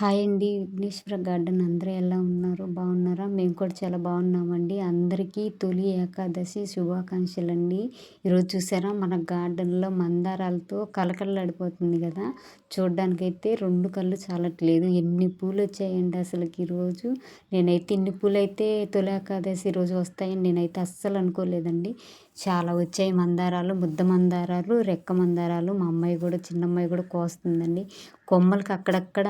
Hi అండి. Vighneshwara garden అందరూ ఎలా ఉన్నారు? బాగున్నారా? మేము కూడా చాలా బాగున్నామండి. అందరికీ తొలి ఏకాదశి శుభాకాంక్షలు అండి ఈరోజు చూసారా? మన గార్డెన్లో మందారాలతో కలకలలాడిపోతుంది కదా? చూడ్డానికైతే రెండు కళ్ళు చాలట్లేదు. ఎన్ని పూలు వచ్చాయండి అసలుకి ఈరోజు? నేనైతే ఇన్ని పూలు అయితే తొలి ఏకాదశి రోజు వస్తాయని నేనైతే అస్సలు అనుకోలేదండి. చాలా వచ్చాయి మందారాలు ముద్ద మందారాలు రెక్క మందారాలు. మా అమ్మాయి కూడా చిన్న అమ్మాయి కూడా కోస్తుందండి. కొమ్మలకి అక్కడక్కడ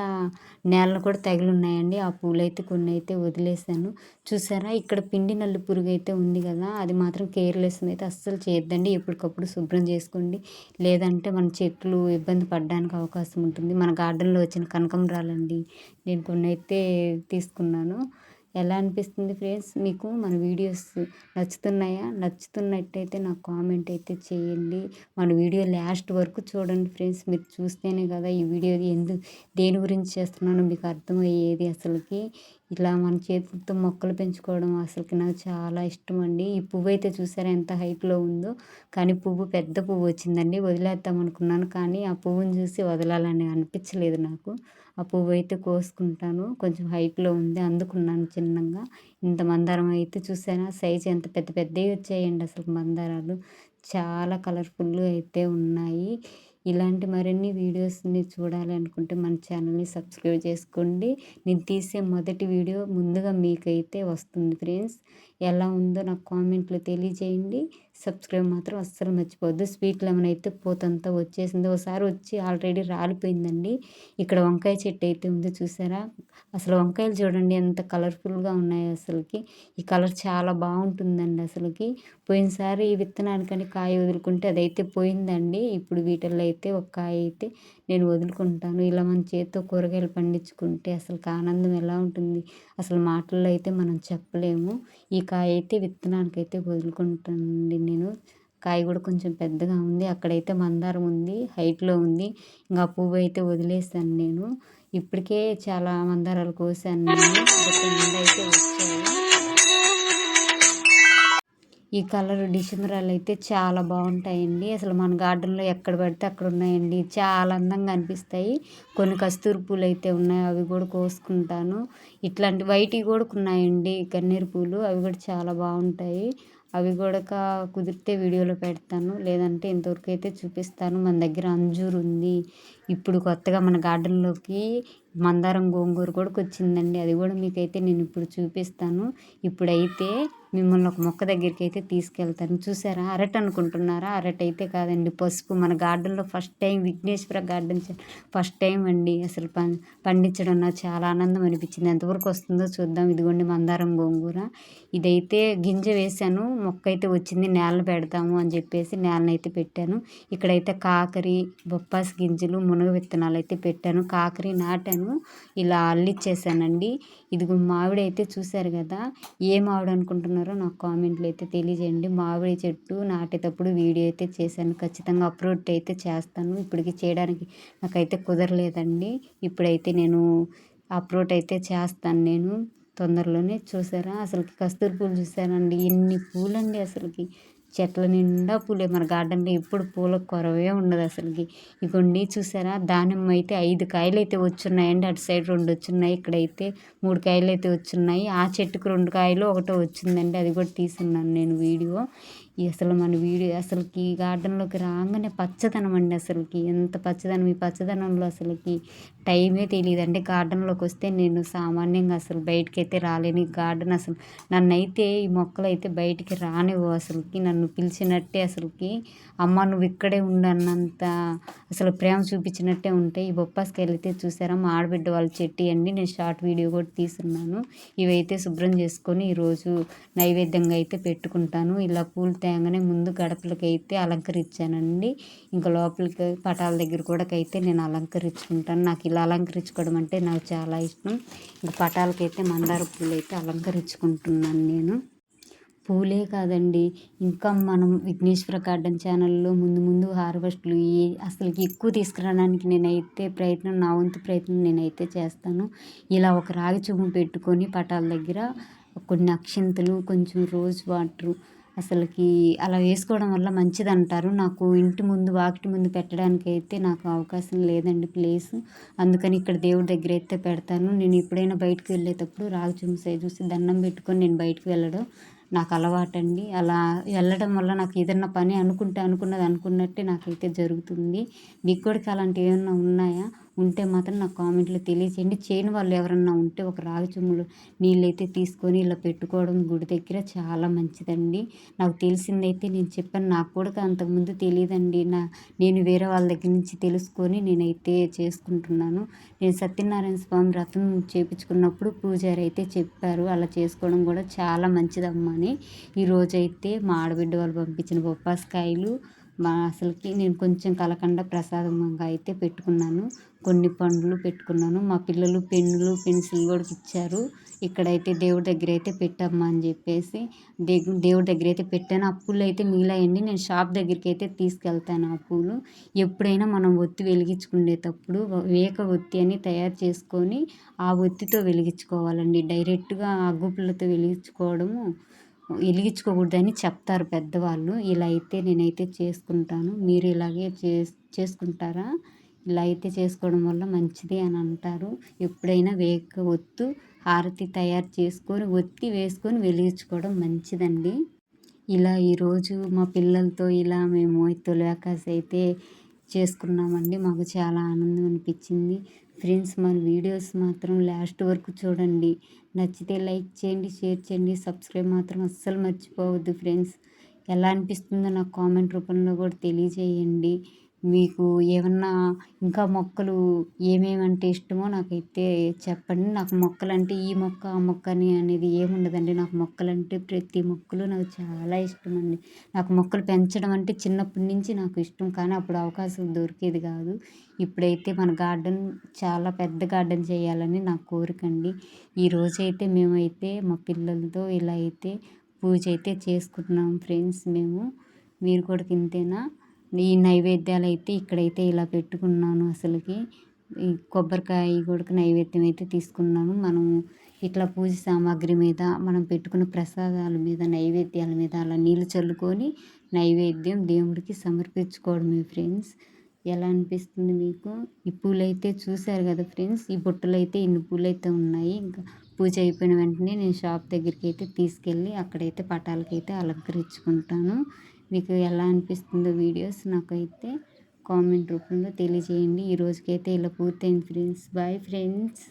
నేలలు కూడా తగిలి ఉన్నాయండి ఆ పూలు అయితే కొన్ని అయితే వదిలేసాను చూసారా? ఇక్కడ పిండి నల్లి పురుగు అయితే ఉంది కదా అది మాత్రం కేర్లెస్ అయితే అస్సలు చేయొద్దండి. ఎప్పటికప్పుడు శుభ్రం చేసుకోండి. లేదంటే మన చెట్లు ఇబ్బంది పడడానికి అవకాశం ఉంటుంది. మన గార్డెన్లో వచ్చిన కనకంబరాలండి నేను కొన్ని అయితే తీసుకున్నాను. ఎలా అనిపిస్తుంది ఫ్రెండ్స్? మీకు మన వీడియోస్ నచ్చుతున్నాయా? నచ్చుతున్నట్టయితే నాకు కామెంట్ అయితే చేయండి. మన వీడియో లాస్ట్ వరకు చూడండి ఫ్రెండ్స్. మీరు చూస్తేనే కదా ఈ వీడియో ఎందు దేని గురించి చేస్తున్నానో మీకు అర్థమయ్యేది అసలుకి. ఇలా మన చేతులతో మొక్కలు పెంచుకోవడం అసలుకి నాకు చాలా ఇష్టం అండి ఈ పువ్వు అయితే చూసారా ఎంత హైట్లో ఉందో. కానీ పువ్వు పెద్ద పువ్వు వచ్చిందండి. వదిలేద్దాం అనుకున్నాను కానీ ఆ పువ్వుని చూసి వదలాలని అనిపించలేదు నాకు. ఆ పువ్వు అయితే కోసుకుంటాను. కొంచెం హైట్లో ఉంది అందుకున్నాను చిన్నగా. ఇంత మందారం అయితే చూసారా? సైజ్ ఎంత పెద్ద పెద్దవి వచ్చాయండి అసలు మందారాలు. చాలా కలర్ఫుల్గా అయితే ఉన్నాయి. ఇలాంటి మరిన్ని వీడియోస్ని చూడాలనుకుంటే మన ఛానల్ని సబ్స్క్రైబ్ చేసుకోండి. నేను తీసే మొదటి వీడియో ముందుగా మీకైతే వస్తుంది ఫ్రెండ్స్. ఎలా ఉందో నాకు కామెంట్లో తెలియజేయండి. సబ్స్క్రైబ్ మాత్రం అస్సలు మర్చిపోవద్దు. స్వీట్ లెమన్ అయితే పోతంతా వచ్చేసింది. ఒకసారి వచ్చి ఆల్రెడీ రాలిపోయిందండి. ఇక్కడ వంకాయ చెట్టు అయితే ఉంది చూసారా? అసలు వంకాయలు చూడండి ఎంత కలర్ఫుల్గా ఉన్నాయి అసలుకి. ఈ కలర్ చాలా బాగుంటుందండి అసలుకి. పోయినసారి ఈ విత్తనానికని కాయ వదులుకుంటే అదైతే పోయిందండి. ఇప్పుడు వీటిల్లో అయితే ఒక కాయ అయితే నేను వదులుకుంటాను. ఇలా మన చేతితో కూరగాయలు పండించుకుంటే అసలు ఆనందం ఎలా ఉంటుంది? అసలు మాటల్లో అయితే మనం చెప్పలేము. ఈ కాయ అయితే విత్తనానికి అయితే వదులుకుంటానండి నేను. కాయ కూడా కొంచెం పెద్దగా ఉంది. అక్కడైతే మందారం ఉంది. హైట్లో ఉంది. ఇంకా పువ్వు అయితే వదిలేసాను నేను. ఇప్పటికే చాలా మందారాలు కోసాను నేను. అయితే వచ్చాయి. ఈ కలర్ డిసెంబరాలు అయితే చాలా బాగుంటాయండి. అసలు మన గార్డెన్లో ఎక్కడ పడితే అక్కడ ఉన్నాయండి. చాలా అందంగా అనిపిస్తాయి. కొన్ని కస్తూరి పూలు అయితే ఉన్నాయి. అవి కూడా కోసుకుంటాను. ఇట్లాంటి వైట్వి కూడా ఉన్నాయండి. గన్నేరు పూలు. అవి కూడా చాలా బాగుంటాయి. అవి కూడా కుదిరితే వీడియోలో పెడతాను. లేదంటే ఇంతవరకు అయితే చూపిస్తాను. మన దగ్గర అంజూరు ఉంది. ఇప్పుడు కొత్తగా మన గార్డెన్లోకి మందారం గోంగూర కూడా వచ్చిందండి అది కూడా మీకైతే నేను ఇప్పుడు చూపిస్తాను. ఇప్పుడైతే మిమ్మల్ని ఒక మొక్క దగ్గరికి అయితే తీసుకెళ్తాను. చూసారా? అరటి అనుకుంటున్నారా? అరటి అయితే కాదండి పసుపు. మన గార్డెన్లో first time Vighneshwara garden first time అండి. అసలు పండించడం నాకు చాలా ఆనందం అనిపించింది. ఎంతవరకు వస్తుందో చూద్దాం. ఇదిగోండి మందారం గోంగూర. ఇదైతే గింజ వేసాను మొక్క అయితే వచ్చింది. నేల పెడతాము అని చెప్పేసి నేలనైతే పెట్టాను. ఇక్కడైతే కాకరి బొప్పాస్ గింజలు మునగ విత్తనాలు అయితే పెట్టాను. కాకరి నాటాను. ఇలా అల్లిచ్చేసానండి. ఇదిగో మామిడి అయితే చూశారు కదా ఏ మామిడి అనుకుంటున్నారో నాకు కామెంట్లు అయితే తెలియజేయండి. మామిడి చెట్టు నాటేటప్పుడు వీడియో అయితే చేశాను. ఖచ్చితంగా అప్లోడ్ అయితే చేస్తాను. ఇప్పటికి చేయడానికి నాకైతే కుదరలేదండి. ఇప్పుడైతే నేను అప్లోడ్ అయితే చేస్తాను నేను. తొందరలోనే చూసారా? అసలుకి కస్తూరి పూలు చూసారండి. ఎన్ని పూలండి అసలుకి. చెట్ల నిండా పూలే. మన గార్డెన్లో ఎప్పుడు పూల కొరవే ఉండదు అసలుకి. ఇగోండి చూసారా? దానిమ్మ అయితే ఐదు కాయలు అయితే వచ్చున్నాయండి. అటు సైడ్ రెండు వచ్చున్నాయి ఇక్కడైతే మూడు కాయలు అయితే వచ్చున్నాయి. ఆ చెట్టుకు రెండు కాయలు ఒకటో వచ్చిందండి. అది కూడా తీసున్నాను నేను వీడియో. అసలు మన వీడియో అసలుకి గార్డెన్లోకి రాగానే పచ్చదనం అండి అసలుకి. ఎంత పచ్చదనం ఈ పచ్చదనంలో అసలుకి టైమే తెలియదు అంటే గార్డెన్లోకి వస్తే నేను సామాన్యంగా అసలు బయటికి అయితే రాలేను ఈ గార్డెన్ అసలు. నన్ను అయితే ఈ మొక్కలు అయితే బయటికి రానివ్వు అసలుకి. నన్ను పిలిచినట్టే అసలుకి. అమ్మ నువ్వు ఇక్కడే ఉండన్నంత అసలు ప్రేమ చూపించినట్టే ఉంటాయి ఈ బొప్పాస్కాయలు అయితే చూసారా? మా ఆడబిడ్డ వాళ్ళ చెట్టు అండి. నేను షార్ట్ వీడియో కూడా తీసున్నాను ఇవైతే శుభ్రం చేసుకొని ఈరోజు నైవేద్యంగా అయితే పెట్టుకుంటాను. ఇలా పూలు తేగానే ముందు గడపలకి అయితే అలంకరించానండి. ఇంకా లోపలికి పటాల దగ్గర కూడా అయితే నేను అలంకరించుకుంటాను. నాకు ఇలా అలంకరించుకోవడం అంటే నాకు చాలా ఇష్టం. ఇంకా పటాలకైతే మందార పూలు అయితే అలంకరించుకుంటున్నాను నేను. పూలే కాదండి ఇంకా మనం విఘ్నేశ్వర గార్డెన్ ఛానల్లో ముందు ముందు హార్వెస్ట్లు ఏ అసలుకి ఎక్కువ తీసుకురావడానికి నేనైతే ప్రయత్నం నా వంతు ప్రయత్నం నేనైతే చేస్తాను. ఇలా ఒక రాగి చుమ్ము పెట్టుకొని పటాల దగ్గర కొన్ని అక్షింతలు కొంచెం రోజ్ వాటరు అసలుకి అలా వేసుకోవడం వల్ల మంచిది అంటారు నాకు ఇంటి ముందు వాకిటి ముందు పెట్టడానికి అయితే నాకు అవకాశం లేదండి ప్లేస్. అందుకని ఇక్కడ దేవుడి దగ్గర అయితే పెడతాను. నేను ఎప్పుడైనా బయటకు వెళ్ళేటప్పుడు రాగి చెంచా చూసి దండం పెట్టుకొని నేను బయటకు వెళ్ళడం నాకు అలవాటండి. అలా వెళ్ళడం వల్ల నాకు ఏదన్నా పని అనుకుంటే అనుకున్నది అనుకున్నట్టే నాకైతే జరుగుతుంది. మీకు కూడా అలాంటివి ఏమన్నా ఉన్నాయా? ఉంటే మాత్రం నాకు కామెంట్లో తెలియచేయండి. చేయని వాళ్ళు ఎవరన్నా ఉంటే ఒక రాగి చెంబులో నీళ్ళైతే తీసుకొని ఇలా పెట్టుకోవడం గుడి దగ్గర చాలా మంచిదండి. నాకు తెలిసిందైతే నేను చెప్పాను నాకు కూడా అంతకుముందు తెలియదండి. నా నేను వేరే వాళ్ళ దగ్గర నుంచి తెలుసుకొని నేనైతే చేసుకుంటున్నాను. నేను సత్యనారాయణ స్వామి వ్రతం చేపించుకున్నప్పుడు పూజారి అయితే చెప్పారు అలా చేసుకోవడం కూడా చాలా మంచిదమ్మా అని. ఈరోజైతే మా ఆడబిడ్డ వాళ్ళు పంపించిన బొప్పాస్కాయలు మా అసలుకి నేను కొంచెం కలకండ ప్రసాదంగా అయితే పెట్టుకున్నాను. కొన్ని పండ్లు పెట్టుకున్నాను. మా పిల్లలు పెన్నులు పెన్సిల్ కూడా ఇచ్చారు. ఇక్కడైతే దేవుడి దగ్గర అయితే పెట్టమ్మా అని చెప్పేసి దేవుడి దగ్గర అయితే పెట్టాను. ఆ పూలు అయితే మిగిలాయండి నేను షాప్ దగ్గరికి అయితే తీసుకెళ్తాను ఆ పూలు. ఎప్పుడైనా మనం ఒత్తి వెలిగించుకునేటప్పుడు వేక ఒత్తి అని తయారు చేసుకొని ఆ ఒత్తితో వెలిగించుకోవాలండి. డైరెక్ట్గా అగ్గుపుల్లతో వెలిగించుకోవడము వెలిగించుకోకూడదని చెప్తారు పెద్దవాళ్ళు. ఇలా అయితే నేనైతే చేసుకుంటాను. మీరు ఇలాగే చే చేసుకుంటారా? ఇలా అయితే చేసుకోవడం వల్ల మంచిది అని అంటారు. ఎప్పుడైనా వేక ఒత్తు హారతి తయారు చేసుకొని ఒత్తి వేసుకొని వెలిగించుకోవడం మంచిదండి. ఇలా ఈరోజు మా పిల్లలతో ఇలా మేము తొలిఆకాశ అయితే చేసుకున్నామండి. మాకు చాలా ఆనందం అనిపించింది. ఫ్రెండ్స్ మన వీడియోస్ మాత్రం లాస్ట్ వరకు చూడండి. నచ్చితే లైక్ చేయండి షేర్ చేయండి. సబ్స్క్రైబ్ మాత్రం అస్సలు మర్చిపోవద్దు ఫ్రెండ్స్. ఎలా అనిపిస్తుందో నాకు కామెంట్ రూపంలో కూడా తెలియజేయండి. మీకు ఏమన్నా ఇంకా మొక్కలు ఏమేమి అంటే ఇష్టమో నాకైతే చెప్పండి. నాకు మొక్కలు అంటే ఈ మొక్క ఆ మొక్క అని అనేది ఏముండదండి. నాకు మొక్కలు అంటే ప్రతి మొక్కలు నాకు చాలా ఇష్టం అండి నాకు మొక్కలు పెంచడం అంటే చిన్నప్పటి నుంచి నాకు ఇష్టం. కానీ అప్పుడు అవకాశం దొరికేది కాదు. ఇప్పుడైతే మన గార్డెన్ చాలా పెద్ద గార్డెన్ చేయాలని నా కోరిక అండి. ఈరోజైతే మేమైతే మా పిల్లలతో ఇలా అయితే పూజ అయితే చేసుకుంటున్నాం ఫ్రెండ్స్ మేము. మీరు కూడా ఇంతేనా? ఈ నైవేద్యాలు అయితే ఇక్కడైతే ఇలా పెట్టుకున్నాను అసలుకి. ఈ కొబ్బరికాయ కూడా నైవేద్యం అయితే తీసుకున్నాను. మనం ఇట్లా పూజ సామాగ్రి మీద మనం పెట్టుకున్న ప్రసాదాల మీద నైవేద్యాల మీద అలా నీళ్ళు చల్లుకొని నైవేద్యం దేవుడికి సమర్పించుకోవడమే ఫ్రెండ్స్. ఎలా అనిపిస్తుంది మీకు? ఈ పూలు అయితే చూశారు కదా ఫ్రెండ్స్. ఈ బుట్టలు అయితే ఇన్ని పూలు అయితే ఉన్నాయి. ఇంకా పూజ అయిపోయిన వెంటనే నేను షాప్ దగ్గరికి అయితే తీసుకెళ్ళి అక్కడైతే పటాలకైతే అలంకరించుకుంటాను. మీకు ఎలా అనిపిస్తుందో వీడియోస్ నాకైతే కామెంట్ రూపంలో తెలియజేయండి. ఈ రోజుకైతే ఇలా పూర్తయింది ఫ్రెండ్స్. Bye friends.